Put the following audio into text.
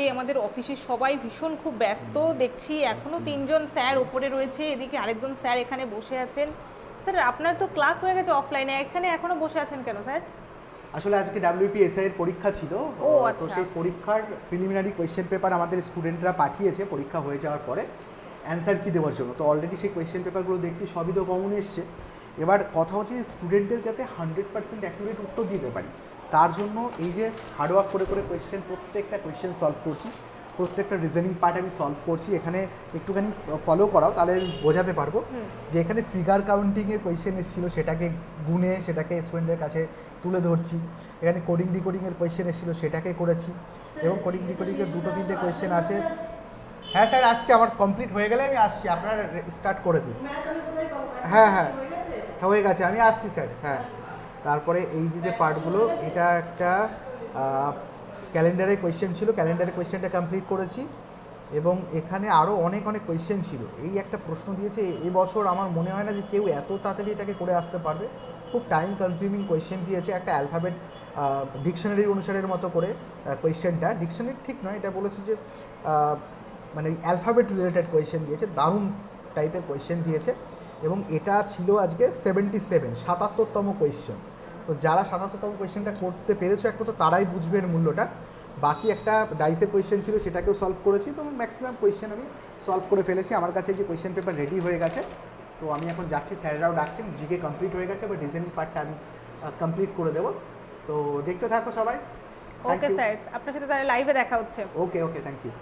আজকে আমাদের অফিসের সবাই ভীষণ খুব ব্যস্ত। দেখছি এখনও তিনজন স্যার ওপরে রয়েছে এদিকে আরেকজন স্যার এখানে বসে আছেন। স্যার আপনার তো ক্লাস হয়ে গেছে অফলাইনে এখানে এখনও বসে আছেন কেন স্যার? আসলে আজকে ডাব্লিউপিএসআই এর পরীক্ষা ছিল। ও, তো আচ্ছা। সেই পরীক্ষার প্রিলিমিনারি কোয়েশ্চেন পেপার আমাদের স্টুডেন্টরা পাঠিয়েছে পরীক্ষা হয়ে যাওয়ার পরে অ্যান্সার কি দেওয়ার জন্য। তো অলরেডি সেই কোয়েশ্চেন পেপারগুলো দেখছি সবই তো কমন এসছে। এবার কথা হচ্ছে স্টুডেন্টদের যাতে হান্ড্রেড পার্সেন্ট অ্যাকুরেট উত্তর দিতে পারি। তার জন্য এই যে হার্ডওয়ার্ক করে করে কোয়েশ্চেন প্রত্যেকটা কোয়েশ্চেন সলভ করছি প্রত্যেকটা রিজনিং পার্ট আমি সলভ করছি এখানে একটুখানি ফলো করাও তাহলে আমি বোঝাতে পারব যে এখানে ফিগার কাউন্টিংয়ের কোয়েশ্চেন এসেছিল সেটাকে গুনে সেটাকে স্টুডেন্টদের কাছে তুলে ধরছি এখানে কোডিং ডিকোডিংয়ের কোয়েশ্চেন এসেছিল সেটাকে করেছি এবং কোডিং ডিকোডিংয়ের দুটো তিনটে কোয়েশ্চেন আছে। হ্যাঁ স্যার আসছি আমার কমপ্লিট হয়ে গেলে আমি আসছি আপনারা স্টার্ট করে দিন। হ্যাঁ হ্যাঁ। হ্যাঁ হয়ে গেছে আমি আসছি স্যার হ্যাঁ। তারপরে এই যে পার্টগুলো, এটা একটা ক্যালেন্ডারের কোয়েশ্চেন ছিল। ক্যালেন্ডারের কোয়েশ্চেনটা কমপ্লিট করেছি। এবং এখানে আরও অনেক অনেক কোয়েশ্চেন ছিল। এই একটা প্রশ্ন দিয়েছে এবছর আমার মনে হয় না যে কেউ এত তাড়াতাড়ি এটাকে করে আসতে পারবে। খুব টাইম কনজিউমিং কোয়েশ্চেন দিয়েছে একটা অ্যালফাবেট ডিকশনারি অনুসারের মতো করে কোয়েশ্চেনটা ডিকশনারি ঠিক নয়, এটা বলেছে যে মানে অ্যালফাবেট রিলেটেড কোয়েশ্চেন দিয়েছে, দারুণ টাইপের কোয়েশ্চেন দিয়েছে। এবং এটা ছিল আজকে সেভেন্টি সেভেন সাতাত্তরতম কোয়েশ্চেন তো যারা সাতাত্তরতম কোয়েশ্চেনটা করতে পেরেছ একমাত্র তারাই বুঝবে এর মূল্যটা। বাকি একটা ডাইসের কোয়েশ্চেন ছিল সেটাকেও সলভ করেছি তো ম্যাক্সিমাম কোয়েশ্চেন আমি সলভ করে ফেলেছি। আমার কাছে যে কোয়েশ্চেন পেপার রেডি হয়ে গেছে তো আমি এখন যাচ্ছি স্যারেরাও ডাকছেন জিকে কমপ্লিট হয়ে গেছে এবার ডিজাইনিং পার্টটা আমি কমপ্লিট করে দেবো। তো দেখতে থাকো সবাই। ওকে স্যার আপনার সাথে তাহলে লাইভে দেখা হচ্ছে। ওকে ওকে থ্যাংক ইউ